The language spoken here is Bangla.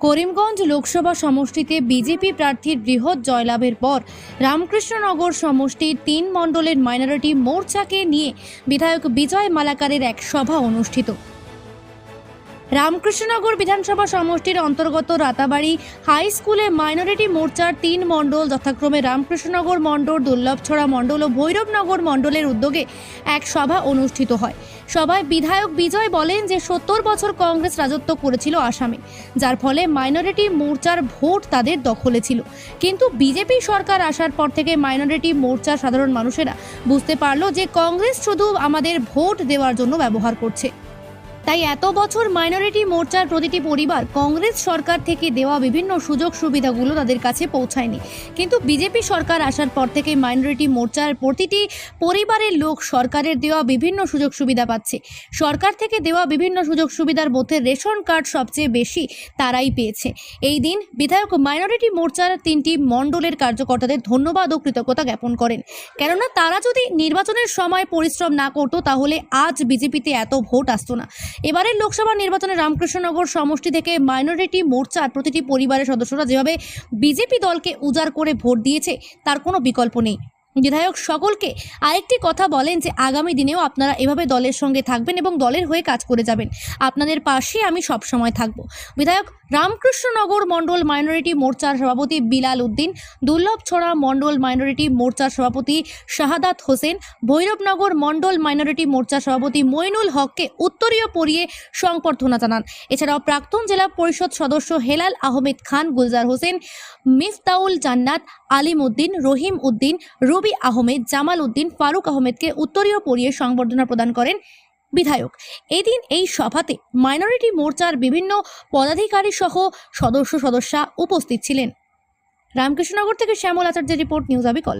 করিমগঞ্জ লোকসভা সমষ্টিতে বিজেপি প্রার্থীর বৃহৎ জয়লাভের পর রামকৃষ্ণনগর সমষ্টির তিন মণ্ডলের মাইনরিটি মোর্চাকে নিয়ে বিধায়ক বিজয় মালাকারের এক সভা অনুষ্ঠিত। রামকৃষ্ণনগর বিধানসভা সমষ্টির অন্তর্গত রাতাবাড়ি হাই স্কুলে মাইনরিটি মোর্চার তিন মণ্ডল যথাক্রমে রামকৃষ্ণনগর মণ্ডল, দুর্লভছড়া মণ্ডল ও ভৈরবনগর মণ্ডলের উদ্যোগে এক সভা অনুষ্ঠিত হয়। সভায় বিধায়ক বিজয় বলেন যে সত্তর বছর কংগ্রেস রাজত্ব করেছিল আসামে, যার ফলে মাইনরিটি মোর্চার ভোট তাদের দখলে ছিল। কিন্তু বিজেপি সরকার আসার পর থেকে মাইনরিটি মোর্চার সাধারণ মানুষেরা বুঝতে পারল যে কংগ্রেস শুধু আমাদের ভোট দেওয়ার জন্য ব্যবহার করছে। তাই এত বছর মাইনরিটি মোর্চার প্রতিটি পরিবার কংগ্রেস সরকার থেকে দেওয়া বিভিন্ন সুযোগ সুবিধাগুলো তাদের কাছে পৌঁছায়নি। কিন্তু বিজেপি সরকার আসার পর থেকে মাইনরিটি মোর্চার প্রতিটি পরিবারের লোক সরকারের দেওয়া বিভিন্ন সুযোগ সুবিধা পাচ্ছে। সরকার থেকে দেওয়া বিভিন্ন সুযোগ সুবিধার মধ্যে রেশন কার্ড সবচেয়ে বেশি তারাই পেয়েছে। এই দিন বিধায়ক মাইনরিটি মোর্চার তিনটি মণ্ডলের কার্যকর্তাদের ধন্যবাদ ও কৃতজ্ঞতা জ্ঞাপন করেন। কেননা তারা যদি নির্বাচনের সময় পরিশ্রম না করতো, তাহলে আজ বিজেপিতে এত ভোট আসতো না। এবারের লোকসভা নির্বাচনে রামকৃষ্ণনগর সমষ্টি থেকে মাইনরিটি মোর্চার প্রতিটি পরিবারের সদস্যরা যেভাবে বিজেপি দলকে উজাড় করে ভোট দিয়েছে, তার কোনো বিকল্প নেই। বিধায়ক সকলকে আরেকটি কথা বলেন যে আগামী দিনেও আপনারা এভাবে দলের সঙ্গে থাকবেন এবং দলের হয়ে কাজ করে যাবেন। আপনাদের পাশে আমি সব সময় থাকব। বিধায়ক রামকৃষ্ণনগর মণ্ডল মাইনরিটি মোর্চার সভাপতি বিলাল উদ্দিন দুর্লভছড়া মণ্ডল মাইনরিটি মোর্চার সভাপতি শাহাদাত হোসেন, ভৈরবনগর মণ্ডল মাইনরিটি মোর্চার সভাপতি মইনুল হককে উত্তরীয় পরিয়ে সংবর্ধনা জানান। এছাড়াও প্রাক্তন জেলা পরিষদ সদস্য হেলাল আহমেদ খান, গুলজার হোসেন, মিফতাউল জান্নাত, আলিম উদ্দিন, রহিম উদ্দিন রবি আহমেদ জামাল উদ্দিন ফারুক আহমেদকে উত্তরীয় পরিয়ে সংবর্ধনা প্রদান করেন বিধায়ক। এদিন এই সভাতে মাইনরিটি মোর্চার বিভিন্ন পদাধিকারী সহ সদস্য সদস্যা উপস্থিত ছিলেন। রামকৃষ্ণনগর থেকে শ্যামল আচার্যের রিপোর্ট, নিউজ আবিকল